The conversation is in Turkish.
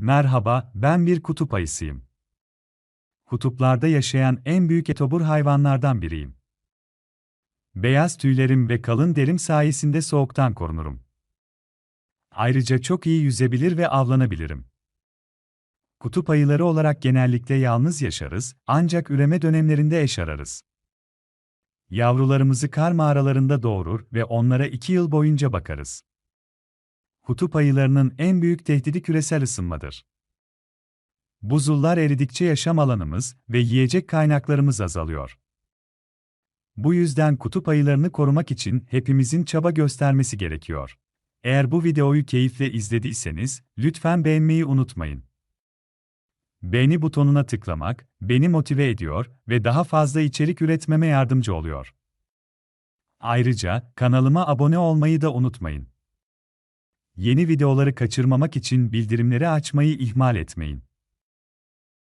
Merhaba, ben bir kutup ayısıyım. Kutuplarda yaşayan en büyük etobur hayvanlardan biriyim. Beyaz tüylerim ve kalın derim sayesinde soğuktan korunurum. Ayrıca çok iyi yüzebilir ve avlanabilirim. Kutup ayıları olarak genellikle yalnız yaşarız, ancak üreme dönemlerinde eş ararız. Yavrularımızı kar mağaralarında doğurur ve onlara iki yıl boyunca bakarız. Kutup ayılarının en büyük tehdidi küresel ısınmadır. Buzullar eridikçe yaşam alanımız ve yiyecek kaynaklarımız azalıyor. Bu yüzden kutup ayılarını korumak için hepimizin çaba göstermesi gerekiyor. Eğer bu videoyu keyifle izlediyseniz, lütfen beğenmeyi unutmayın. Beğeni butonuna tıklamak, beni motive ediyor ve daha fazla içerik üretmeme yardımcı oluyor. Ayrıca, kanalıma abone olmayı da unutmayın. Yeni videoları kaçırmamak için bildirimleri açmayı ihmal etmeyin.